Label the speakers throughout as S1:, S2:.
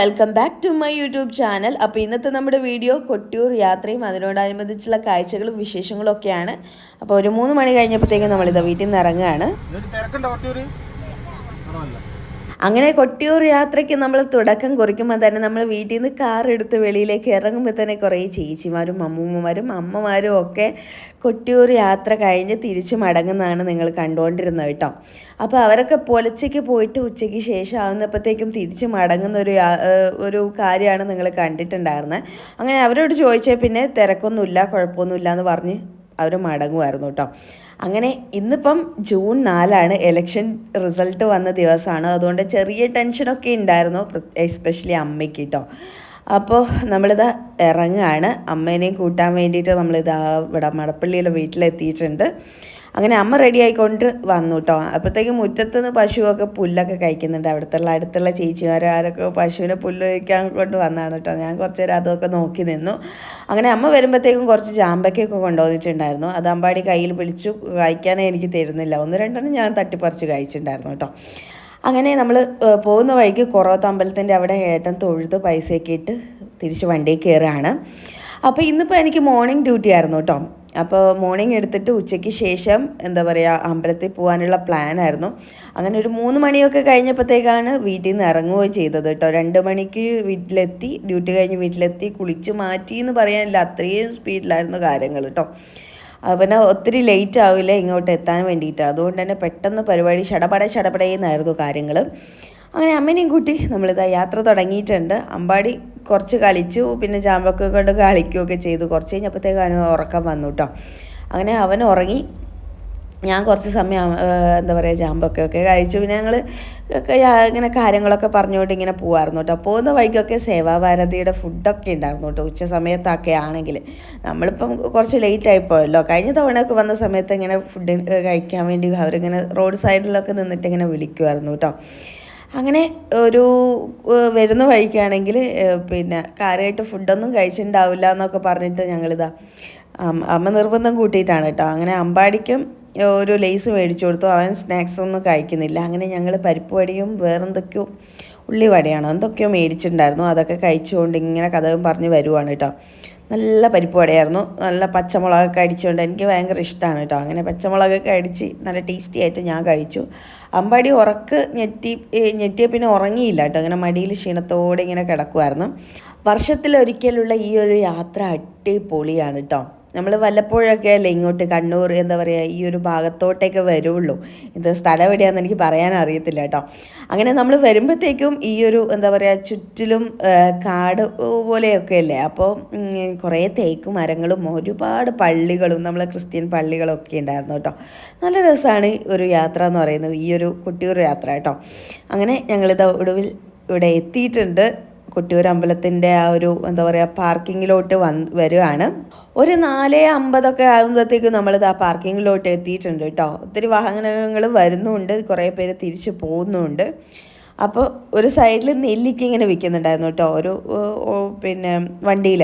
S1: Welcome back to my YouTube channel അപ്പോൾ ഇന്നത്തെ നമ്മുടെ വീഡിയോ കൊട്ടിയൂർ യാത്രയും അതിനോടനുബന്ധിച്ചുള്ള കാഴ്ചകളും വിശേഷങ്ങളും ഒക്കെയാണ് അപ്പോൾ ഒരു മൂന്ന് മണി കഴിഞ്ഞപ്പോഴത്തേക്കും നമ്മളിത് വീട്ടിൽ നിന്ന് ഇറങ്ങുകയാണ്
S2: തിരക്കുണ്ടോ കൊട്ടിയൂർ
S1: അങ്ങനെ കൊട്ടിയൂർ യാത്രയ്ക്ക് നമ്മൾ തുടക്കം കുറിക്കുമ്പോൾ തന്നെ നമ്മൾ വീട്ടിൽ നിന്ന് കാർ എടുത്ത് വെളിയിലേക്ക് ഇറങ്ങുമ്പോൾ തന്നെ കുറേ ചേച്ചിമാരും അമ്മൂമ്മമാരും അമ്മമാരും ഒക്കെ കൊട്ടിയൂർ യാത്ര കഴിഞ്ഞ് തിരിച്ചു മടങ്ങുന്നതാണ് നിങ്ങൾ കണ്ടുകൊണ്ടിരുന്നത് കേട്ടോ. അപ്പോൾ അവരൊക്കെ പൊലച്ചയ്ക്ക് പോയിട്ട് ഉച്ചയ്ക്ക് ശേഷം ആവുന്നപ്പോഴത്തേക്കും തിരിച്ചു മടങ്ങുന്ന ഒരു ഒരു കാര്യമാണ് നിങ്ങൾ കണ്ടിട്ടുണ്ടായിരുന്നത് അങ്ങനെ അവരോട് ചോദിച്ചാൽ പിന്നെ തിരക്കൊന്നുമില്ല കുഴപ്പമൊന്നുമില്ല എന്ന് പറഞ്ഞ് അവർ മടങ്ങുമായിരുന്നു കേട്ടോ. അങ്ങനെ ഇന്നിപ്പം ജൂൺ നാലാണ് എലക്ഷൻ റിസൾട്ട് വന്ന ദിവസമാണ് അതുകൊണ്ട് ചെറിയ ടെൻഷനൊക്കെ ഉണ്ടായിരുന്നു എസ്പെഷ്യലി അമ്മയ്ക്ക് കേട്ടോ അപ്പോൾ നമ്മളിത് ഇറങ്ങുകയാണ് അമ്മേനെയും കൂട്ടാൻ വേണ്ടിയിട്ട് നമ്മളിത് ഇവിടെ മടപ്പള്ളിയിലെ വീട്ടിലെത്തിയിട്ടുണ്ട്. അങ്ങനെ അമ്മ റെഡി ആയിക്കൊണ്ട് വന്നു കേട്ടോ അപ്പോഴത്തേക്കും മുറ്റത്ത് നിന്ന് പശുവൊക്കെ പുല്ലൊക്കെ കഴിക്കുന്നുണ്ട്. അവിടുത്തെ അടുത്തുള്ള ചേച്ചിമാരാരൊക്കെ പശുവിനെ പുല്ല് കഴിക്കാൻ കൊണ്ട് വന്നതാണ് കേട്ടോ ഞാൻ കുറച്ച് നേരം അതൊക്കെ നോക്കി നിന്നു. അങ്ങനെ അമ്മ വരുമ്പോഴത്തേക്കും കുറച്ച് ചാമ്പയ്ക്കൊക്കെ കൊണ്ടുവന്നിട്ടുണ്ടായിരുന്നു. അത് അമ്പാടി കയ്യിൽ പിടിച്ചു കഴിക്കാനേ എനിക്ക് തരുന്നില്ല. ഒന്ന് രണ്ടെണ്ണം ഞാൻ തട്ടിപ്പറിച്ച് കഴിച്ചിട്ടുണ്ടായിരുന്നു കേട്ടോ അങ്ങനെ നമ്മൾ പോകുന്ന വഴിക്ക് കുറവത്ത് അമ്പലത്തിന്റെ അവിടെ ഏട്ടൻ തൊഴുത് പൈസയൊക്കെ ഇട്ട് തിരിച്ച് വണ്ടിയിൽ കയറുകയാണ് അപ്പോൾ ഇന്നിപ്പോൾ എനിക്ക് മോർണിംഗ് ഡ്യൂട്ടി ആയിരുന്നു കേട്ടോ അപ്പോൾ മോർണിംഗ് എടുത്തിട്ട് ഉച്ചയ്ക്ക് ശേഷം എന്താ പറയുക അമ്പലത്തിൽ പോകാനുള്ള പ്ലാൻ ആയിരുന്നു. അങ്ങനെ ഒരു മൂന്ന് മണിയൊക്കെ കഴിഞ്ഞപ്പോഴത്തേക്കാണ് വീട്ടിൽ നിന്ന് ഇറങ്ങുകയും ചെയ്തത് കേട്ടോ. രണ്ട് മണിക്ക് വീട്ടിലെത്തി ഡ്യൂട്ടി കഴിഞ്ഞ് വീട്ടിലെത്തി കുളിച്ച് മാറ്റി എന്ന് പറയാനില്ല അത്രയും സ്പീഡിലായിരുന്നു കാര്യങ്ങൾ കേട്ടോ. പിന്നെ ഒത്തിരി ലേറ്റ് ആവില്ല ഇങ്ങോട്ട് എത്താൻ വേണ്ടിയിട്ട്. അതുകൊണ്ട് തന്നെ പെട്ടെന്ന് പരിപാടി ചടപട ചടപടയെന്നായിരുന്നു കാര്യങ്ങൾ അങ്ങനെ അമ്മേനെയും കൂട്ടി നമ്മളിതാ യാത്ര തുടങ്ങിയിട്ടുണ്ട്. അമ്പാടി കുറച്ച് കളിച്ചു. പിന്നെ ജാമ്പൊക്കെ കൊണ്ട് കളിക്കുകയൊക്കെ ചെയ്തു. കുറച്ച് കഴിഞ്ഞപ്പോഴത്തേക്ക് അവന് ഉറക്കം വന്നു കേട്ടോ. അങ്ങനെ അവൻ ഉറങ്ങി. ഞാൻ കുറച്ച് സമയം എന്താ പറയുക ജാമ്പൊക്കെ ഒക്കെ കഴിച്ചു. പിന്നെ ഞങ്ങൾ ഇങ്ങനെ കാര്യങ്ങളൊക്കെ പറഞ്ഞുകൊണ്ട് ഇങ്ങനെ പോകുമായിരുന്നു കേട്ടോ. പോകുന്ന വഴിക്കൊക്കെ സേവാഭാരതിയുടെ ഫുഡൊക്കെ ഉണ്ടായിരുന്നു കേട്ടോ. ഉച്ച സമയത്തൊക്കെ ആണെങ്കിൽ. നമ്മളിപ്പം കുറച്ച് ലേറ്റ് ആയിപ്പോയല്ലോ കഴിഞ്ഞ തവണയൊക്കെ വന്ന സമയത്ത് ഇങ്ങനെ ഫുഡ് കഴിക്കാൻ വേണ്ടി അവരിങ്ങനെ റോഡ് സൈഡിലൊക്കെ നിന്നിട്ട് ഇങ്ങനെ വിളിക്കുമായിരുന്നു കേട്ടോ. അങ്ങനെ ഒരു വരുന്ന വഴിക്കാണെങ്കിൽ പിന്നെ കാര്യമായിട്ട് ഫുഡൊന്നും കഴിച്ചിട്ടുണ്ടാവില്ല എന്നൊക്കെ പറഞ്ഞിട്ട് ഞങ്ങളിതാ അമ്മ നിർബന്ധം കൂട്ടിയിട്ടാണ് കേട്ടോ. അങ്ങനെ അമ്പാടിക്കും ഒരു ലേസ് മേടിച്ചു കൊടുത്തു. അവൻ സ്നാക്സ് ഒന്നും കഴിക്കുന്നില്ല. അങ്ങനെ ഞങ്ങൾ പരിപ്പ് വടിയും വേറെന്തൊക്കെയോ ഉള്ളിവടയാണ് എന്തൊക്കെയോ മേടിച്ചിട്ടുണ്ടായിരുന്നു അതൊക്കെ കഴിച്ചുകൊണ്ട് ഇങ്ങനെ കഥയും പറഞ്ഞ് വരുവാണ് കേട്ടോ. നല്ല പരിപ്പ് വടയായിരുന്നു നല്ല പച്ചമുളകൊക്കെ അടിച്ചുകൊണ്ട് എനിക്ക് ഭയങ്കര ഇഷ്ടമാണ് കേട്ടോ അങ്ങനെ പച്ചമുളകൊക്കെ അടിച്ച് നല്ല ടേസ്റ്റി ആയിട്ട് ഞാൻ കഴിച്ചു. അമ്പാടി ഉറക്ക് ഞെട്ടി ഞെട്ടിയ പിന്നെ ഉറങ്ങിയില്ല കേട്ടോ അങ്ങനെ മടിയിൽ ക്ഷീണത്തോടെ ഇങ്ങനെ കിടക്കുമായിരുന്നു വർഷത്തിലൊരിക്കലുള്ള ഈ ഒരു യാത്ര അടിപൊളിയാണ് കേട്ടോ നമ്മൾ വല്ലപ്പോഴൊക്കെ അല്ലേ ഇങ്ങോട്ട് കണ്ണൂർ എന്താ പറയുക ഈ ഒരു ഭാഗത്തോട്ടേക്ക് വരുള്ളൂ. ഇത് സ്ഥലം എവിടെയാണെന്ന് എനിക്ക് പറയാൻ അറിയത്തില്ല കേട്ടോ. അങ്ങനെ നമ്മൾ വരുമ്പോഴത്തേക്കും ഈ ഒരു എന്താ പറയുക ചുറ്റിലും കാട് പോലെയൊക്കെ അല്ലേ? അപ്പോൾ കുറേ തേക്ക് മരങ്ങളും ഒരുപാട് പള്ളികളും നമ്മളെ ക്രിസ്ത്യൻ പള്ളികളൊക്കെ ഉണ്ടായിരുന്നു കേട്ടോ. നല്ല രസമാണ് ഒരു യാത്ര എന്ന് പറയുന്നത് ഈ ഒരു കുട്ടിയൂർ യാത്ര കേട്ടോ. അങ്ങനെ ഞങ്ങളിത് ഒടുവിൽ ഇവിടെ എത്തിയിട്ടുണ്ട്. കൊട്ടിയൂർ അമ്പലത്തിന്റെ ആ ഒരു എന്താ പറയുക പാർക്കിങ്ങിലോട്ട് വന്ന് വരുവാണ്. ഒരു നാല് അമ്പതൊക്കെ ആകുമ്പോഴത്തേക്കും നമ്മളിത് ആ പാർക്കിങ്ങിലോട്ട് എത്തിയിട്ടുണ്ട് കേട്ടോ. ഒത്തിരി വാഹനങ്ങൾ വരുന്നുണ്ട് കുറേ പേര് തിരിച്ചു പോകുന്നുണ്ട്. അപ്പോൾ ഒരു സൈഡിൽ നെല്ലിക്ക ഇങ്ങനെ വിൽക്കുന്നുണ്ടായിരുന്നു കേട്ടോ ഒരു പിന്നെ വണ്ടിയിൽ.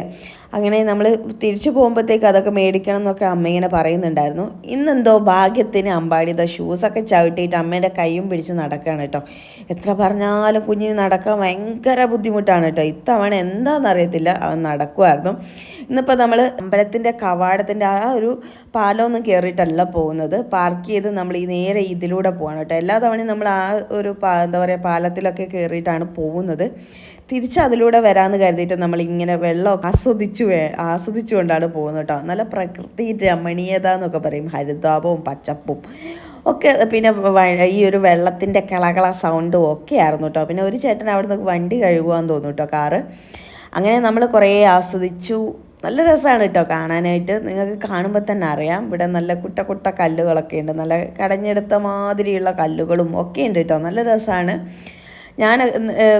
S1: അങ്ങനെ നമ്മൾ തിരിച്ചു പോകുമ്പോഴത്തേക്ക് അതൊക്കെ മേടിക്കണം എന്നൊക്കെ അമ്മ ഇങ്ങനെ പറയുന്നുണ്ടായിരുന്നു. ഇന്നെന്തോ ഭാഗ്യത്തിന് അമ്പാടി അമ്പാടിത ഷൂസൊക്കെ ചവിട്ടിയിട്ട് അമ്മേന്റെ കൈയും പിടിച്ച് നടക്കുകയാണ് കേട്ടോ. എത്ര പറഞ്ഞാലും കുഞ്ഞിന് നടക്കാൻ ഭയങ്കര ബുദ്ധിമുട്ടാണ് കേട്ടോ. ഇത്തവണ എന്താണെന്ന് അറിയത്തില്ല അവൻ നടക്കുമായിരുന്നു ഇന്നിപ്പോൾ നമ്മൾ അമ്പലത്തിന്റെ കവാടത്തിന്റെ ആ ഒരു പാലമൊന്നും കയറിയിട്ടല്ല പോകുന്നത്. പാർക്ക് ചെയ്ത് നമ്മൾ ഈ നേരെ ഇതിലൂടെ പോകണം കേട്ടോ. എല്ലാ തവണയും നമ്മൾ ആ ഒരു എന്താ പറയുക പാലത്തിലൊക്കെ കയറിയിട്ടാണ് പോകുന്നത്. തിരിച്ച് അതിലൂടെ വരാമെന്ന് കരുതിയിട്ട് നമ്മൾ ഇങ്ങനെ വെള്ളം ആസ്വദിച്ചു ആസ്വദിച്ചുകൊണ്ടാണ് പോകുന്നത് കേട്ടോ. നല്ല പ്രകൃതി രമണീയത എന്നൊക്കെ പറയും. ഹരിതാപവും പച്ചപ്പും ഒക്കെ പിന്നെ ഈ ഒരു വെള്ളത്തിന്റെ കിളകള സൗണ്ടും ഒക്കെ ആയിരുന്നു കേട്ടോ. പിന്നെ ഒരു ചേട്ടൻ അവിടെ നിന്ന് വണ്ടി കഴുകുവാന്ന് തോന്നുന്നു കേട്ടോ കാറ്. അങ്ങനെ നമ്മൾ കുറേ ആസ്വദിച്ചു. നല്ല രസമാണ് കേട്ടോ കാണാനായിട്ട്. നിങ്ങൾക്ക് കാണുമ്പോൾ തന്നെ അറിയാം. ഇവിടെ നല്ല കുട്ട കുട്ട കല്ലുകളൊക്കെ ഉണ്ട്. നല്ല കടഞ്ഞെടുത്ത മാതിരിയുള്ള കല്ലുകളും ഒക്കെ ഉണ്ട് കേട്ടോ. നല്ല രസമാണ്. ഞാൻ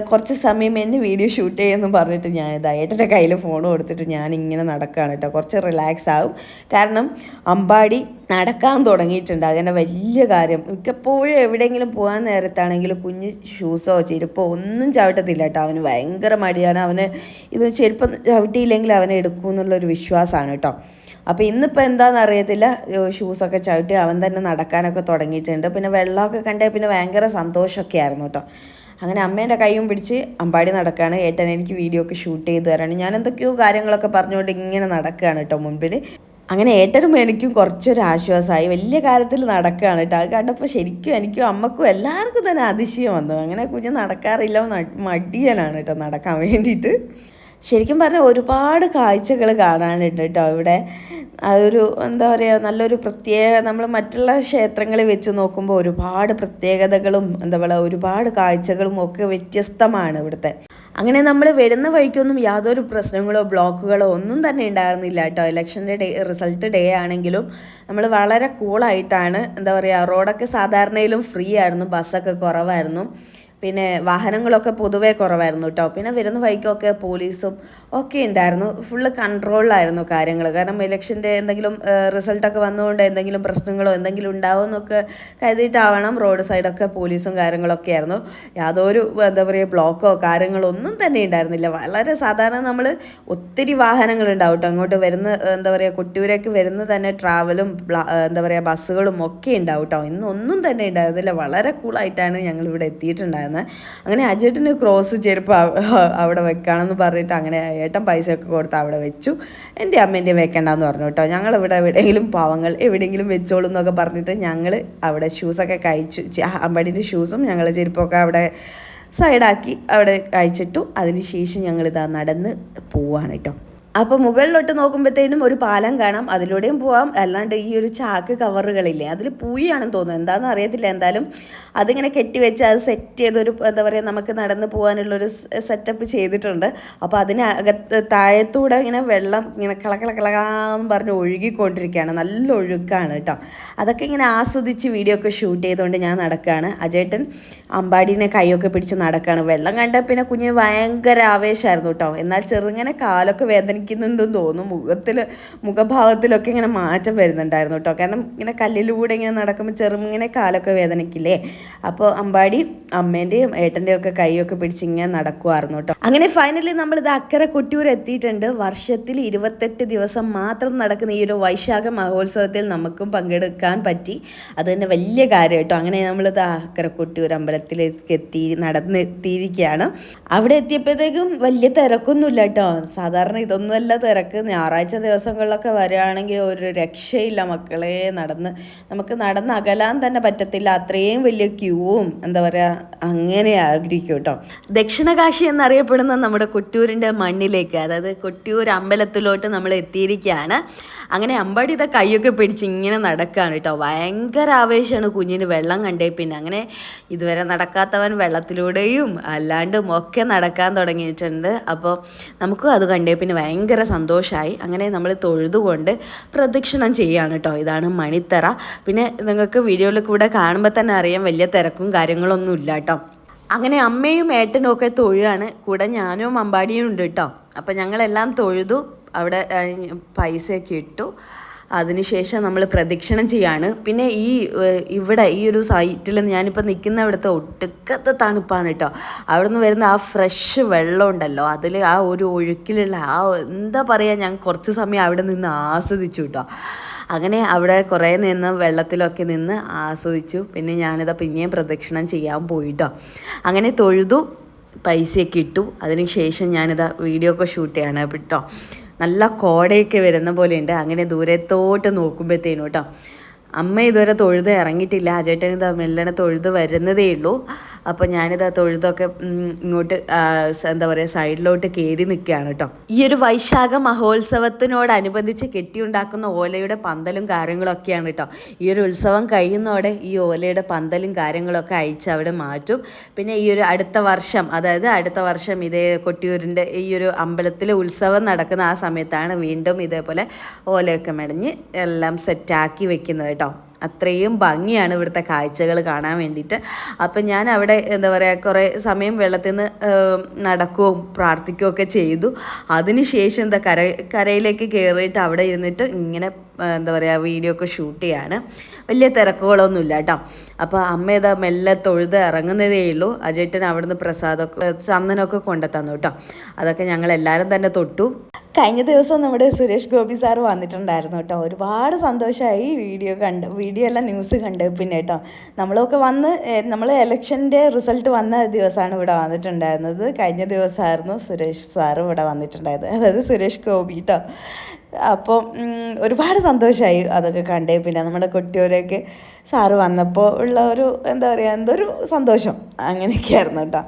S1: കുറച്ച് സമയം എന്നെ വീഡിയോ ഷൂട്ട് ചെയ്യുമെന്ന് പറഞ്ഞിട്ട് ഞാൻ ഏട്ടന്റെ കയ്യിൽ ഫോൺ കൊടുത്തിട്ട് ഞാൻ ഇങ്ങനെ നടക്കുകയാണ് കേട്ടോ. കുറച്ച് റിലാക്സ് ആവും. കാരണം അമ്പാടി നടക്കാൻ തുടങ്ങിയിട്ടുണ്ട്. അങ്ങനെ വലിയ കാര്യം മിക്കപ്പോഴും എവിടെയെങ്കിലും പോകാൻ നേരത്താണെങ്കിൽ കുഞ്ഞ് ഷൂസോ ചെരുപ്പോ ഒന്നും ചവിട്ടത്തില്ല കേട്ടോ. അവന് ഭയങ്കര മടിയാണ്. അവന് ഇത് ചെരുപ്പം ചവിട്ടിയില്ലെങ്കിൽ അവനെ എടുക്കും എന്നുള്ളൊരു വിശ്വാസമാണ് കേട്ടോ. അപ്പോൾ ഇന്നിപ്പോൾ എന്താണെന്ന് അറിയത്തില്ല. ഷൂസൊക്കെ ചവിട്ടി അവൻ തന്നെ നടക്കാനൊക്കെ തുടങ്ങിയിട്ടുണ്ട്. പിന്നെ വെള്ളമൊക്കെ കണ്ടേ പിന്നെ ഭയങ്കര സന്തോഷമൊക്കെ ആയിരുന്നു കേട്ടോ. അങ്ങനെ അമ്മേന്റെ കൈയും പിടിച്ച് അമ്പാടി നടക്കുകയാണ്. ഏട്ടൻ എനിക്ക് വീഡിയോ ഒക്കെ ഷൂട്ട് ചെയ്ത് തരാണ്. ഞാൻ എന്തൊക്കെയോ കാര്യങ്ങളൊക്കെ പറഞ്ഞുകൊണ്ട് ഇങ്ങനെ നടക്കുകയാണ് കേട്ടോ മുൻപിൽ അങ്ങനെ ഏട്ടനും എനിക്കും കുറച്ചൊരു ആശ്വാസമായി. വലിയ കാര്യത്തിൽ നടക്കുകയാണ് കേട്ടോ. അത് കണ്ടപ്പോൾ ശരിക്കും എനിക്കും അമ്മക്കും എല്ലാവർക്കും തന്നെ അതിശയം വന്നു. അങ്ങനെ കുഞ്ഞ് നടക്കാറില്ല മടിയനാണ് കേട്ടോ നടക്കാൻ വേണ്ടിയിട്ട്. ശരിക്കും പറഞ്ഞാൽ ഒരുപാട് കാഴ്ചകൾ കാണാനുണ്ട് കേട്ടോ ഇവിടെ. അതൊരു എന്താ പറയുക നല്ലൊരു പ്രത്യേക നമ്മൾ മറ്റുള്ള ക്ഷേത്രങ്ങളിൽ വെച്ച് നോക്കുമ്പോൾ ഒരുപാട് പ്രത്യേകതകളും എന്താ പറയുക ഒരുപാട് കാഴ്ചകളും ഒക്കെ വ്യത്യസ്തമാണ് ഇവിടുത്തെ. അങ്ങനെ നമ്മൾ വരുന്ന വഴിക്കൊന്നും യാതൊരു പ്രശ്നങ്ങളോ ബ്ലോക്കുകളോ ഒന്നും തന്നെ ഉണ്ടായിരുന്നില്ല കേട്ടോ ഇലക്ഷന്റെ ഡേ റിസൾട്ട് ഡേ ആണെങ്കിലും നമ്മൾ വളരെ കൂളായിട്ടാണ് എന്താ പറയുക റോഡൊക്കെ സാധാരണയിലും ഫ്രീ ആയിരുന്നു ബസ്സൊക്കെ കുറവായിരുന്നു. പിന്നെ വാഹനങ്ങളൊക്കെ പൊതുവേ കുറവായിരുന്നു കേട്ടോ പിന്നെ വരുന്ന വഴിക്കൊക്കെ പോലീസും ഒക്കെ ഉണ്ടായിരുന്നു. ഫുള്ള് കൺട്രോളിലായിരുന്നു കാര്യങ്ങൾ കാരണം ഇലക്ഷന്റെ എന്തെങ്കിലും റിസൾട്ടൊക്കെ വന്നുകൊണ്ട് എന്തെങ്കിലും പ്രശ്നങ്ങളോ എന്തെങ്കിലും ഉണ്ടാവുമെന്നൊക്കെ കരുതിയിട്ടാവണം റോഡ് സൈഡൊക്കെ പോലീസും കാര്യങ്ങളൊക്കെ ആയിരുന്നു. യാതൊരു എന്താ പറയുക ബ്ലോക്കോ കാര്യങ്ങളോ ഒന്നും തന്നെ ഉണ്ടായിരുന്നില്ല. വളരെ സാധാരണ നമ്മൾ ഒത്തിരി വാഹനങ്ങൾ ഉണ്ടാവും കേട്ടോ അങ്ങോട്ട് വരുന്ന എന്താ പറയുക കൊട്ടൂരേക്ക് വരുന്ന തന്നെ ട്രാവലും എന്താ പറയുക ബസ്സുകളും ഒക്കെ ഉണ്ടാവും കേട്ടോ ഇന്നൊന്നും തന്നെ ഉണ്ടായിരുന്നില്ല. വളരെ കൂളായിട്ടാണ് ഞങ്ങൾ ഇവിടെ എത്തിയിട്ടുണ്ടായിരുന്നത് അങ്ങനെ അജേട്ടന് ക്രോസ് ചെരുപ്പ് അവ- അവിടെ വെക്കാണെന്ന് പറഞ്ഞിട്ട് അങ്ങനെ ഏട്ടൻ പൈസയൊക്കെ കൊടുത്ത് അവിടെ വെച്ചു. എന്റെ അമ്മേന്റെ വെക്കണ്ടെന്ന് പറഞ്ഞു കേട്ടോ. ഞങ്ങൾ ഇവിടെ എവിടെയെങ്കിലും പാവങ്ങൾ എവിടെയെങ്കിലും വെച്ചോളൂ എന്നൊക്കെ പറഞ്ഞിട്ട് ഞങ്ങൾ അവിടെ ഷൂസൊക്കെ കഴിച്ചു. അമ്പടിന്റെ ഷൂസും ഞങ്ങൾ ചെരുപ്പൊക്കെ അവിടെ സൈഡാക്കി അവിടെ കഴിച്ചിട്ടു. അതിന് ശേഷം ഞങ്ങളിതാ നടന്ന് പോവാണ് കേട്ടോ. അപ്പോൾ മുകളിലോട്ട് നോക്കുമ്പോഴത്തേനും ഒരു പാലം കാണാം അതിലൂടെയും പോവാം. അല്ലാണ്ട് ഈ ഒരു ചാക്ക് കവറുകളില്ലേ അതിൽ പൂയാണെന്ന് തോന്നുന്നു. എന്താണെന്ന് അറിയത്തില്ല എന്തായാലും. അതിങ്ങനെ കെട്ടിവെച്ച് അത് സെറ്റ് ചെയ്തൊരു എന്താ പറയുക നമുക്ക് നടന്ന് പോകാനുള്ളൊരു സെറ്റപ്പ് ചെയ്തിട്ടുണ്ട്. അപ്പോൾ അതിനകത്ത് താഴത്തൂടെ ഇങ്ങനെ വെള്ളം ഇങ്ങനെ കളകള കളകാന്ന് പറഞ്ഞ് ഒഴുകിക്കൊണ്ടിരിക്കുകയാണ്. നല്ല ഒഴുക്കാണ് കേട്ടോ. അതൊക്കെ ഇങ്ങനെ ആസ്വദിച്ച് വീഡിയോ ഒക്കെ ഷൂട്ട് ചെയ്തുകൊണ്ട് ഞാൻ നടക്കുകയാണ്. അജേട്ടൻ അമ്പാടീനെ കൈയൊക്കെ പിടിച്ച് നടക്കുകയാണ്. വെള്ളം കണ്ട പിന്നെ കുഞ്ഞിന് ഭയങ്കര ആവേശമായിരുന്നു കേട്ടോ. എന്നാൽ ചെറുങ്ങനെ കാലൊക്കെ വേദനിക്കുന്നുണ്ടെന്ന് തോന്നുന്നു മുഖത്തിൽ മുഖഭാവത്തിലൊക്കെ ഇങ്ങനെ മാറ്റം വരുന്നുണ്ടായിരുന്നു കേട്ടോ കാരണം ഇങ്ങനെ കല്ലിലൂടെ ഇങ്ങനെ നടക്കുമ്പോൾ ചെറുങ്ങനെ കാലൊക്കെ വേദനയ്ക്കില്ലേ അപ്പോൾ അമ്പാടി അമ്മേന്റെയും ഏട്ടന്റെയും ഒക്കെ കൈയൊക്കെ പിടിച്ച് ഇങ്ങനെ നടക്കുമായിരുന്നു കേട്ടോ അങ്ങനെ ഫൈനലി നമ്മൾ ഇത് അക്കരെ കൊട്ടിയൂർ എത്തിയിട്ടുണ്ട്. വർഷത്തിൽ ഇരുപത്തെട്ട് ദിവസം മാത്രം നടക്കുന്ന ഈ ഒരു വൈശാഖ മഹോത്സവത്തിൽ നമുക്കും പങ്കെടുക്കാൻ പറ്റി. അത് തന്നെ വലിയ കാര്യം കേട്ടോ അങ്ങനെ നമ്മളിത് അക്കര കൊട്ടിയൂർ അമ്പലത്തിലേക്ക് എത്തി നടന്നെത്തിയിരിക്കുകയാണ് അവിടെ എത്തിയപ്പോഴത്തേക്കും വലിയ തിരക്കൊന്നുമില്ല കേട്ടോ സാധാരണ ഇതൊന്നുമല്ല തിരക്ക്. ഞായറാഴ്ച ദിവസങ്ങളിലൊക്കെ വരികയാണെങ്കിൽ ഒരു രക്ഷയില്ല മക്കളെ. നടന്ന് നമുക്ക് നടന്ന് അകലാൻ തന്നെ പറ്റത്തില്ല. അത്രയും വലിയ ക്യൂവും എന്താ പറയുക അങ്ങനെ ആഗ്രഹിക്കും കേട്ടോ ദക്ഷിണകാശി എന്നറിയപ്പെടുന്ന നമ്മുടെ കൊട്ടിയൂരിന്റെ മണ്ണിലേക്ക് അതായത് കൊട്ടിയൂർ അമ്പലത്തിലോട്ട് നമ്മൾ എത്തിയിരിക്കുകയാണ്. അങ്ങനെ അമ്പാടി ഇതാ കൈയൊക്കെ പിടിച്ച് ഇങ്ങനെ നടക്കുകയാണ് കേട്ടോ ഭയങ്കര ആവേശമാണ് കുഞ്ഞിന് വെള്ളം കണ്ടേ. പിന്നെ അങ്ങനെ ഇതുവരെ നടക്കാത്തവൻ വെള്ളത്തിലൂടെയും അല്ലാണ്ടും ഒക്കെ നടക്കാൻ തുടങ്ങിയിട്ടുണ്ട്. അപ്പോൾ നമുക്കും അത് കണ്ടേ. പിന്നെ ഭയങ്കര സന്തോഷമായി അങ്ങനെ നമ്മൾ തൊഴുതുകൊണ്ട് പ്രദക്ഷിണം ചെയ്യുകയാണ് കേട്ടോ ഇതാണ് മണിത്തറ. പിന്നെ നിങ്ങൾക്ക് വീഡിയോയിൽ കൂടെ കാണുമ്പോൾ തന്നെ അറിയാം വലിയ തിരക്കും കാര്യങ്ങളൊന്നും ഇല്ല കേട്ടോ അങ്ങനെ അമ്മയും ഏട്ടനും ഒക്കെ തൊഴുകയാണ് കൂടെ ഞാനും അമ്പാടിയും ഉണ്ട് കേട്ടോ അപ്പം ഞങ്ങളെല്ലാം തൊഴുതു. അവിടെ പൈസയൊക്കെ ഇട്ടു. അതിനുശേഷം നമ്മൾ പ്രദക്ഷിണം ചെയ്യാണ്. പിന്നെ ഈ ഇവിടെ ഈ ഒരു സൈറ്റിൽ ഞാനിപ്പോൾ നിൽക്കുന്ന ഇവിടുത്തെ ഒട്ടുക്കത്തെ തണുപ്പാണ് കേട്ടോ. അവിടെ നിന്ന് വരുന്ന ആ ഫ്രഷ് വെള്ളം ഉണ്ടല്ലോ അതിൽ ആ ഒരു ഒഴുക്കിലുള്ള ആ എന്താ പറയുക ഞാൻ കുറച്ച് സമയം അവിടെ നിന്ന് ആസ്വദിച്ചു കേട്ടോ. അങ്ങനെ അവിടെ കുറേ നിന്ന് വെള്ളത്തിലൊക്കെ നിന്ന് ആസ്വദിച്ചു. പിന്നെ ഞാനിതാ പിന്നെയും പ്രദക്ഷിണം ചെയ്യാൻ പോയിട്ടോ അങ്ങനെ തൊഴുതു പൈസയൊക്കെ ഇട്ടു. അതിനുശേഷം ഞാനിതാ വീഡിയോ ഒക്കെ ഷൂട്ട് ചെയ്യാണ് കേട്ടോ. നല്ല കോടയൊക്കെ വരുന്ന പോലെയുണ്ട്. അങ്ങനെ ദൂരത്തോട്ട് നോക്കുമ്പോഴത്തേനും കേട്ടോ. അമ്മ ഇതുവരെ തൊഴുത് ഇറങ്ങിയിട്ടില്ല. അജേട്ടൻ ഇത് മെല്ലനെ തൊഴുത് വരുന്നതേ ഉള്ളൂ. അപ്പോൾ ആ തൊഴുതൊക്കെ ഇങ്ങോട്ട് എന്താ പറയുക സൈഡിലോട്ട് കയറി നിൽക്കുകയാണ് കേട്ടോ ഈ ഒരു വൈശാഖ മഹോത്സവത്തിനോടനുബന്ധിച്ച് കെട്ടിയുണ്ടാക്കുന്ന ഓലയുടെ പന്തലും കാര്യങ്ങളൊക്കെയാണ് കേട്ടോ ഈ ഒരു ഉത്സവം കഴിയുന്നതോടെ ഈ ഓലയുടെ പന്തലും കാര്യങ്ങളൊക്കെ അഴിച്ച് അവിടെ മാറ്റും. പിന്നെ ഈ ഒരു അടുത്ത വർഷം അതായത് അടുത്ത വർഷം ഇതേ കൊട്ടിയൂരിന്റെ ഈ ഒരു അമ്പലത്തിലെ ഉത്സവം നടക്കുന്ന ആ സമയത്താണ് വീണ്ടും ഇതേപോലെ ഓലയൊക്കെ മെടഞ്ഞ് എല്ലാം സെറ്റാക്കി വെക്കുന്നത് കേട്ടോ. അത്രയും ഭംഗിയാണ് ഇവിടുത്തെ കാഴ്ചകൾ കാണാൻ വേണ്ടിയിട്ട്. അപ്പം ഞാൻ അവിടെ എന്താ പറയുക കുറേ സമയം വെള്ളത്തിൽ നിന്ന് നടക്കുകയും പ്രാർത്ഥിക്കുകയും ഒക്കെ ചെയ്തു. അതിനുശേഷം എന്താ കര കരയിലേക്ക് കയറിയിട്ട് അവിടെ ഇരുന്നിട്ട് ഇങ്ങനെ എന്താ പറയുക വീഡിയോ ഒക്കെ ഷൂട്ട് ചെയ്യാണ്. വലിയ തിരക്കുകളൊന്നുമില്ല കേട്ടോ. അപ്പോൾ അമ്മ ഇതാ മെല്ലെ തൊഴുത് ഇറങ്ങുന്നതേ ഉള്ളൂ. അജേട്ടൻ അവിടുന്ന് പ്രസാദമൊക്കെ ചന്ദനമൊക്കെ കൊണ്ടു കേട്ടോ. അതൊക്കെ ഞങ്ങൾ എല്ലാവരും തന്നെ തൊട്ടു. കഴിഞ്ഞ ദിവസം നമ്മുടെ സുരേഷ് ഗോപി സാർ വന്നിട്ടുണ്ടായിരുന്നു കേട്ടോ. ഒരുപാട് സന്തോഷമായി വീഡിയോ കണ്ട് വീഡിയോ എല്ലാം ന്യൂസ് കണ്ട്. പിന്നെ കേട്ടോ നമ്മളൊക്കെ വന്ന് നമ്മൾ ഇലക്ഷന്റെ റിസൾട്ട് വന്ന ദിവസമാണ് ഇവിടെ വന്നിട്ടുണ്ടായിരുന്നത്. കഴിഞ്ഞ ദിവസമായിരുന്നു സുരേഷ് സാർ ഇവിടെ വന്നിട്ടുണ്ടായത്. അതായത് സുരേഷ് ഗോപി കേട്ടോ അപ്പോൾ ഒരുപാട് സന്തോഷമായി അതൊക്കെ കണ്ടേ. പിന്നെ നമ്മുടെ കുട്ടിയോരൊക്കെ സാറ് വന്നപ്പോൾ ഉള്ള ഒരു എന്താ പറയുക എന്തൊരു സന്തോഷം. അങ്ങനെയൊക്കെയായിരുന്നു കേട്ടോ.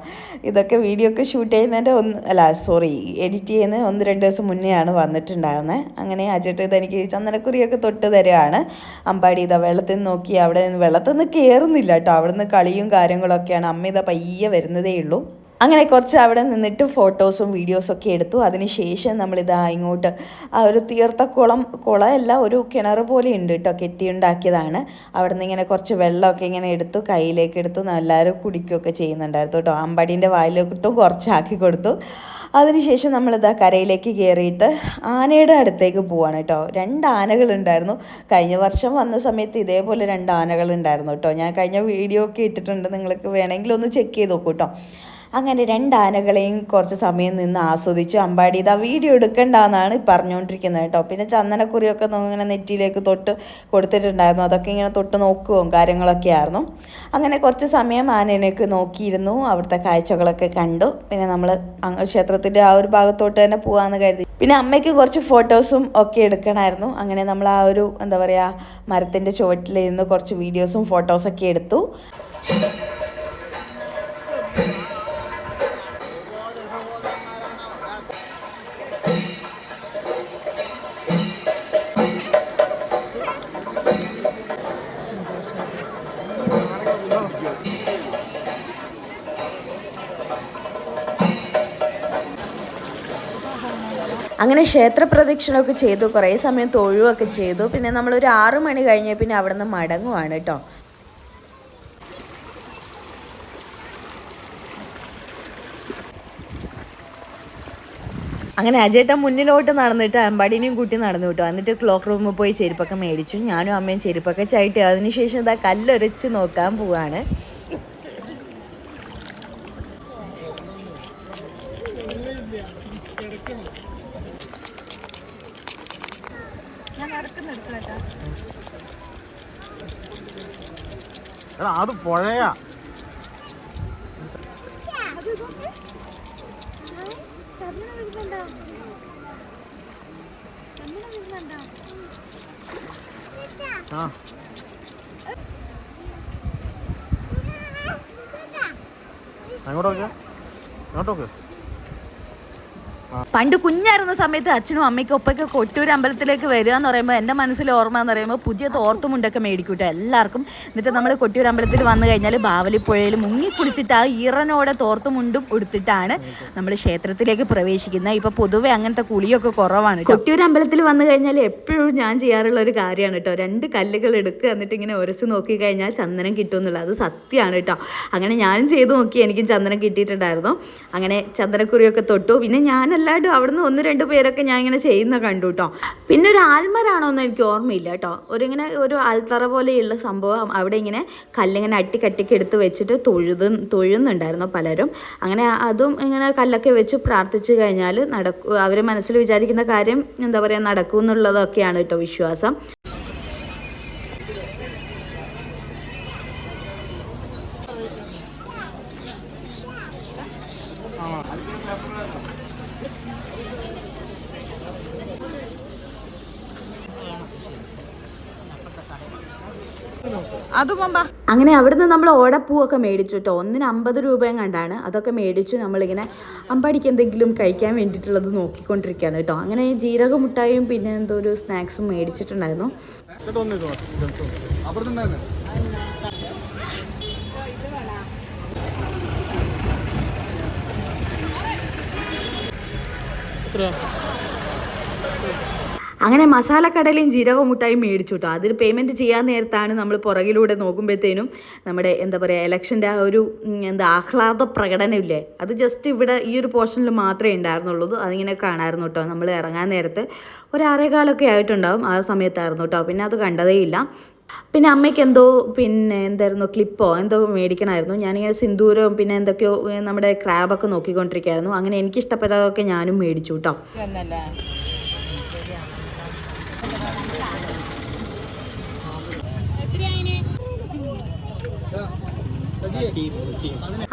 S1: ഇതൊക്കെ വീഡിയോ ഒക്കെ ഷൂട്ട് ചെയ്യുന്നതിന്റെ ഒന്ന് അല്ല സോറി എഡിറ്റ് ചെയ്യുന്ന ഒന്ന് രണ്ട് ദിവസം മുന്നെയാണ് വന്നിട്ടുണ്ടായിരുന്നത് അങ്ങനെ അജട്ട് ഇതെനിക്ക് ചന്ദനക്കുറിയൊക്കെ തൊട്ട് തരികയാണ് അമ്പാടി ഇതാ വെള്ളത്തിൽ നോക്കി അവിടെ വെള്ളത്തിൽ നിന്ന് കയറുന്നില്ല കേട്ടോ. അവിടെ നിന്ന് കളിയും കാര്യങ്ങളൊക്കെയാണ്. അമ്മ ഇതാ പയ്യെ വരുന്നതേ ഉള്ളൂ. അങ്ങനെ കുറച്ച് അവിടെ നിന്നിട്ട് ഫോട്ടോസും വീഡിയോസും ഒക്കെ എടുത്തു. അതിനുശേഷം നമ്മളിതാ ഇങ്ങോട്ട് ആ ഒരു തീർത്ത കുളം കുളമല്ല ഒരു കിണർ പോലെ ഉണ്ട് കേട്ടോ കെട്ടിയുണ്ടാക്കിയതാണ്. അവിടെ നിന്ന് ഇങ്ങനെ കുറച്ച് വെള്ളമൊക്കെ ഇങ്ങനെ എടുത്തു കയ്യിലേക്ക് എടുത്തു എല്ലാവരും കുടിക്കുകയൊക്കെ ചെയ്യുന്നുണ്ടായിരുന്നു കേട്ടോ അമ്പടീന്റെ വായിലോട്ടും കുറച്ചാക്കി കൊടുത്തു. അതിനുശേഷം നമ്മളിതാ കരയിലേക്ക് കയറിയിട്ട് ആനയുടെ അടുത്തേക്ക് പോവാണ് കേട്ടോ രണ്ട് ആനകളുണ്ടായിരുന്നു. കഴിഞ്ഞ വർഷം വന്ന സമയത്ത് ഇതേപോലെ രണ്ട് ആനകളുണ്ടായിരുന്നു കേട്ടോ ഞാൻ കഴിഞ്ഞ വീഡിയോ ഒക്കെ ഇട്ടിട്ടുണ്ട്. നിങ്ങൾക്ക് വേണമെങ്കിൽ ഒന്ന് ചെക്ക് ചെയ്ത് നോക്കൂ കേട്ടോ അങ്ങനെ രണ്ട് ആനകളെയും കുറച്ച് സമയം നിന്ന് ആസ്വദിച്ചു അമ്പാടി ഇതാ വീഡിയോ എടുക്കണ്ടെന്നാണ് പറഞ്ഞുകൊണ്ടിരിക്കുന്നത് കേട്ടോ. പിന്നെ ചന്ദനക്കുറിയൊക്കെ ഇങ്ങനെ നെറ്റിയിലേക്ക് തൊട്ട് കൊടുത്തിട്ടുണ്ടായിരുന്നു. അതൊക്കെ ഇങ്ങനെ തൊട്ട് നോക്കുകയും കാര്യങ്ങളൊക്കെ ആയിരുന്നു. അങ്ങനെ കുറച്ച് സമയം ആനേനെയൊക്കെ നോക്കിയിരുന്നു. അവിടുത്തെ കാഴ്ചകളൊക്കെ കണ്ടു. പിന്നെ നമ്മൾ ക്ഷേത്രത്തിന്റെ ആ ഒരു ഭാഗത്തോട്ട് തന്നെ പോകാമെന്ന് കരുതി. പിന്നെ അമ്മയ്ക്ക് കുറച്ച് ഫോട്ടോസും ഒക്കെ എടുക്കണമായിരുന്നു അങ്ങനെ നമ്മൾ ആ ഒരു എന്താ പറയുക മരത്തിന്റെ ചുവട്ടിലിരുന്ന് കുറച്ച് വീഡിയോസും ഫോട്ടോസൊക്കെ എടുത്തു. അങ്ങനെ ക്ഷേത്ര പ്രദക്ഷിണമൊക്കെ ചെയ്തു. കുറേ സമയം തൊഴുവൊക്കെ ചെയ്തു. പിന്നെ നമ്മളൊരു ആറ് മണി കഴിഞ്ഞ പിന്നെ അവിടെ നിന്ന് മടങ്ങുവാണ് കേട്ടോ. അങ്ങനെ അജേട്ടൻ മുന്നിലോട്ട് നടന്നിട്ട് അമ്പാടിനെയും കൂട്ടി നടന്നു കിട്ടും. എന്നിട്ട് ക്ലോക്ക് റൂമിൽ പോയി ചെരുപ്പൊക്കെ മേടിച്ചു. ഞാനും അമ്മയും ചെരുപ്പൊക്കെ ചായിട്ട് അതിനുശേഷം ഇതാ കല്ലൊരച്ച് നോക്കാൻ പോവാണ്.
S2: പുഴയാ. ആ. അങ്ങോട്ട് നോക്കിയാ അങ്ങോട്ട് നോക്ക്.
S1: പണ്ട് കുഞ്ഞായിരുന്ന സമയത്ത് അച്ഛനും അമ്മയ്ക്കും ഒപ്പൊക്കെ കൊട്ടൂർ അമ്പലത്തിലേക്ക് വരിക എന്ന് പറയുമ്പോൾ എന്റെ മനസ്സിൽ ഓർമ്മ എന്ന് പറയുമ്പോൾ പുതിയ തോർത്തുമുണ്ടൊക്കെ മേടിക്കൂട്ടോ എല്ലാവർക്കും. എന്നിട്ട് നമ്മൾ കൊട്ടിയൂർ അമ്പലത്തിൽ വന്നു കഴിഞ്ഞാൽ ബാവലിപ്പുഴയിൽ മുങ്ങിക്കുളിച്ചിട്ട് ആ ഈറനോടെ തോർത്തുമുണ്ടും ഉടുത്തിട്ടാണ് നമ്മൾ ക്ഷേത്രത്തിലേക്ക് പ്രവേശിക്കുന്നത്. ഇപ്പോൾ പൊതുവേ അങ്ങനത്തെ കുളിയൊക്കെ കുറവാണ് കൊട്ടിയൂർ അമ്പലത്തിൽ വന്നു കഴിഞ്ഞാൽ എപ്പോഴും ഞാൻ ചെയ്യാറുള്ള ഒരു കാര്യമാണ് കേട്ടോ രണ്ട് കല്ലുകൾ എടുക്കുക എന്നിട്ട് ഇങ്ങനെ ഒരസ് നോക്കി കഴിഞ്ഞാൽ ചന്ദനം കിട്ടും എന്നുള്ളത്. അത് സത്യമാണ് കേട്ടോ അങ്ങനെ ഞാനും ചെയ്തു നോക്കി എനിക്കും ചന്ദനം കിട്ടിയിട്ടുണ്ടായിരുന്നു. അങ്ങനെ ചന്ദനക്കുറിയൊക്കെ തൊട്ടു. പിന്നെ ഞാനല്ലാണ്ടും അവിടുന്ന് ഒന്ന് രണ്ട് പേരൊക്കെ ഞാൻ ഇങ്ങനെ ചെയ്യുന്ന കണ്ടു കേട്ടോ പിന്നെ ഒരു ആൽമരാണോ എന്ന് എനിക്ക് ഓർമ്മയില്ല കേട്ടോ ഇങ്ങനെ ഒരു ആൽത്തറ പോലെയുള്ള സംഭവം അവിടെ ഇങ്ങനെ കല്ലിങ്ങനെ അട്ടിക്കട്ടിക്ക് എടുത്ത് വെച്ചിട്ട് തൊഴുത് തൊഴുന്നുണ്ടായിരുന്നു പലരും. അങ്ങനെ അതും ഇങ്ങനെ കല്ലൊക്കെ വെച്ച് പ്രാർത്ഥിച്ചു കഴിഞ്ഞാൽ നടക്കൂ അവർ മനസ്സിൽ വിചാരിക്കുന്ന കാര്യം എന്താ പറയുക നടക്കും എന്നുള്ളതൊക്കെയാണ് കേട്ടോ വിശ്വാസം.
S3: പോമ്പാ
S1: അങ്ങനെ അവിടുന്ന് നമ്മൾ ഓടപ്പൂവൊക്കെ മേടിച്ചു കേട്ടോ ഒന്നിന് അമ്പത് രൂപയും കണ്ടാണ്. അതൊക്കെ മേടിച്ചു നമ്മളിങ്ങനെ അമ്പാടിക്ക് എന്തെങ്കിലും കഴിക്കാൻ വേണ്ടിയിട്ടുള്ളത് നോക്കിക്കൊണ്ടിരിക്കുകയാണ് കേട്ടോ അങ്ങനെ ജീരക മുട്ടായും പിന്നെ എന്തോ ഒരു സ്നാക്സും മേടിച്ചിട്ടുണ്ടായിരുന്നു. അങ്ങനെ മസാലക്കടലയും ജീരക മുട്ടായും മേടിച്ചു കേട്ടോ അതിൽ പേയ്മെന്റ് ചെയ്യാൻ നേരത്താണ് നമ്മൾ പുറകിലൂടെ നോക്കുമ്പോഴത്തേനും നമ്മുടെ എന്താ പറയുക ഇലക്ഷന്റെ ആ ഒരു എന്താ ആഹ്ലാദ പ്രകടനമില്ലേ അത് ജസ്റ്റ് ഇവിടെ ഈ ഒരു പോർഷനിൽ മാത്രമേ ഉണ്ടായിരുന്നുള്ളൂ. അതിങ്ങനെ കാണാമായിരുന്നു കേട്ടോ നമ്മൾ ഇറങ്ങാൻ നേരത്തെ ഒരു ആറേകാലൊക്കെ ആയിട്ടുണ്ടാവും ആ സമയത്തായിരുന്നു കേട്ടോ പിന്നെ അത് കണ്ടതേ ഇല്ല പിന്നെ അമ്മയ്ക്ക് എന്തോ പിന്നെ എന്തായിരുന്നു ക്ലിപ്പോ എന്തോ മേടിക്കണമായിരുന്നു. ഞാനിങ്ങനെ സിന്ദൂരവും പിന്നെ എന്തൊക്കെയോ നമ്മുടെ ക്രാബൊക്കെ നോക്കിക്കൊണ്ടിരിക്കുകയായിരുന്നു. അങ്ങനെ എനിക്ക് ഇഷ്ടപ്പെട്ടതൊക്കെ ഞാനും മേടിച്ചു കേട്ടോ.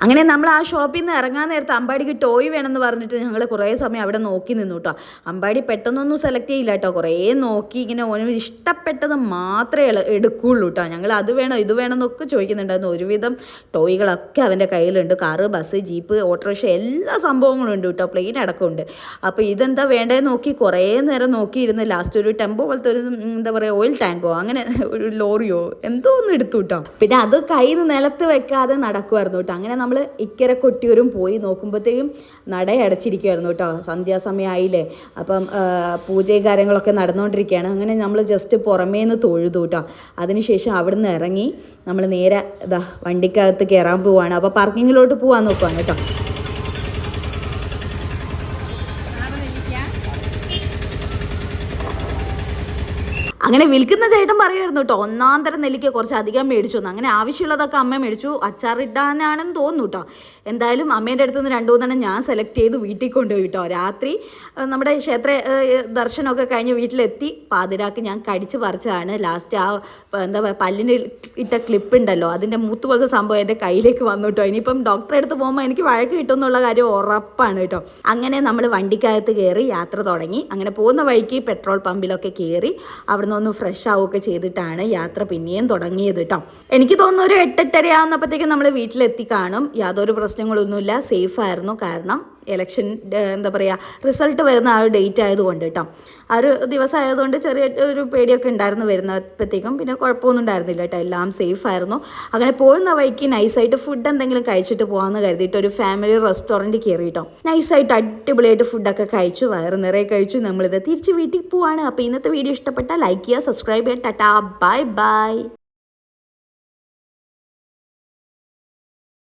S1: അങ്ങനെ നമ്മൾ ആ ഷോപ്പിൽ നിന്ന് ഇറങ്ങാൻ നേരത്ത് അമ്പാടിക്ക് ടോയ് വേണമെന്ന് പറഞ്ഞിട്ട് ഞങ്ങൾ കുറേ സമയം അവിടെ നോക്കി നിന്നു കേട്ടോ അമ്പാടി പെട്ടെന്നൊന്നും സെലക്ട് ചെയ്യില്ല കേട്ടോ കുറേ നോക്കി ഇങ്ങനെ ഓന് ഇഷ്ടപ്പെട്ടത് മാത്രമേ എടുക്കുള്ളൂ കേട്ടോ ഞങ്ങൾ അത് വേണോ ഇത് വേണം എന്നൊക്കെ ചോദിക്കുന്നുണ്ടായിരുന്നു. ഒരുവിധം ടോയ്കളൊക്കെ അവന്റെ കയ്യിലുണ്ട്. കാറ് ബസ് ജീപ്പ് ഓട്ടോറിക്ഷ എല്ലാ സംഭവങ്ങളും ഉണ്ട് കേട്ടോ പ്ലെയിൻ അടക്കമുണ്ട്. അപ്പോൾ ഇതെന്താ വേണ്ടതെന്ന് നോക്കി കുറേ നേരം നോക്കിയിരുന്ന് ലാസ്റ്റ് ഒരു ടെമ്പോ പോലത്തെ ഒരു എന്താ പറയുക ഓയിൽ ടാങ്കോ അങ്ങനെ ഒരു ലോറിയോ എന്തോ ഒന്ന് എടുത്തു കേട്ടോ പിന്നെ അത് നിന്ന് നിലത്ത് വെക്കാതെ നടക്കുമായിരുന്നു കേട്ടോ. അങ്ങനെ നമ്മൾ ഇക്കര കൊട്ടിയൂരും പോയി നോക്കുമ്പോഴത്തേക്കും നട അടച്ചിരിക്കുമായിരുന്നു കേട്ടോ. സന്ധ്യാസമയമായില്ലേ അപ്പം പൂജയും കാര്യങ്ങളൊക്കെ നടന്നുകൊണ്ടിരിക്കുകയാണ് അങ്ങനെ നമ്മൾ ജസ്റ്റ് പുറമേ നിന്ന് തൊഴുതു കേട്ടോ. അതിനുശേഷം അവിടെ നിന്ന് ഇറങ്ങി നമ്മൾ നേരെ ഇതാ വണ്ടിക്കകത്ത് കയറാൻ പോവാണ്. അപ്പോൾ പാർക്കിങ്ങിലോട്ട് പോകാൻ നോക്കുവാണ് കേട്ടോ. അങ്ങനെ വിൽക്കുന്ന ചേട്ടൻ പറയുമായിരുന്നു കേട്ടോ ഒന്നാം തരം നെല്ലിക്ക കുറച്ച് അധികം മേടിച്ചു എന്ന്. അങ്ങനെ ആവശ്യമുള്ളതൊക്കെ അമ്മ മേടിച്ചു. അച്ചാറിടാനാണെന്ന് തോന്നുന്നു കേട്ടോ. എന്തായാലും അമ്മേന്റെ അടുത്ത് നിന്ന് രണ്ടു മൂന്നെണ്ണം ഞാൻ സെലക്ട് ചെയ്ത് വീട്ടിൽ കൊണ്ടുപോയി കേട്ടോ. രാത്രി നമ്മുടെ ക്ഷേത്ര ദർശനമൊക്കെ കഴിഞ്ഞ് വീട്ടിലെത്തി. പാതിരാക്ക് ഞാൻ കടിച്ച് പറിച്ചതാണ്. ലാസ്റ്റ് ആ എന്താ പറയുക പല്ലിന് ഇട്ട ക്ലിപ്പ് ഉണ്ടല്ലോ അതിന്റെ മൂത്ത് പോലത്തെ സംഭവം എന്റെ കയ്യിലേക്ക് വന്നു കേട്ടോ. ഇനിയിപ്പം ഡോക്ടറെ അടുത്ത് പോകുമ്പോൾ എനിക്ക് വഴക്ക് കിട്ടും എന്നുള്ള കാര്യം ഉറപ്പാണ് കേട്ടോ. അങ്ങനെ നമ്മൾ വണ്ടിക്കകത്ത് കയറി യാത്ര തുടങ്ങി. അങ്ങനെ പോകുന്ന വഴിക്ക് പെട്രോൾ പമ്പിലൊക്കെ കയറി അവിടുന്ന് ഒന്ന് ഫ്രഷ് ആവുകയൊക്കെ ചെയ്തിട്ടാണ് യാത്ര പിന്നെയും തുടങ്ങിയത് കേട്ടോ എനിക്ക് തോന്നുന്നു ഒരു എട്ടെട്ടര ആവുന്നപ്പോഴത്തേക്കും നമ്മൾ വീട്ടിലെത്തി കാണും. യാതൊരു പ്രശ്നങ്ങളൊന്നുമില്ല. സേഫ് ആയിരുന്നു. കാരണം ഇലക്ഷൻ എന്താ പറയുക റിസൾട്ട് വരുന്ന ആ ഒരു ഡേറ്റ് ആയതുകൊണ്ട് കേട്ടോ ആ ഒരു ദിവസം ആയതുകൊണ്ട് ചെറിയ ഒരു പേടിയൊക്കെ ഉണ്ടായിരുന്നു വരുന്നപ്പോഴത്തേക്കും പിന്നെ കുഴപ്പമൊന്നും ഉണ്ടായിരുന്നില്ല കേട്ടോ എല്ലാം സേഫ് ആയിരുന്നു. അങ്ങനെ പോകുന്ന വഴിക്ക് നൈസായിട്ട് ഫുഡ് എന്തെങ്കിലും കഴിച്ചിട്ട് പോകാമെന്ന് കരുതിയിട്ട് ഒരു ഫാമിലി റെസ്റ്റോറന്റ് കയറി കേട്ടോ നൈസായിട്ട് അടിപൊളിയായിട്ട് ഫുഡൊക്കെ കഴിച്ചു. വയറ് നിറയെ കഴിച്ചു. നമ്മളിത് തിരിച്ച് വീട്ടിൽ പോവാണ്. അപ്പോൾ ഇന്നത്തെ വീഡിയോ ഇഷ്ടപ്പെട്ടാൽ ലൈക്ക് ചെയ്യുക സബ്സ്ക്രൈബ് ചെയ്യുക. ടാറ്റാ. Bye bye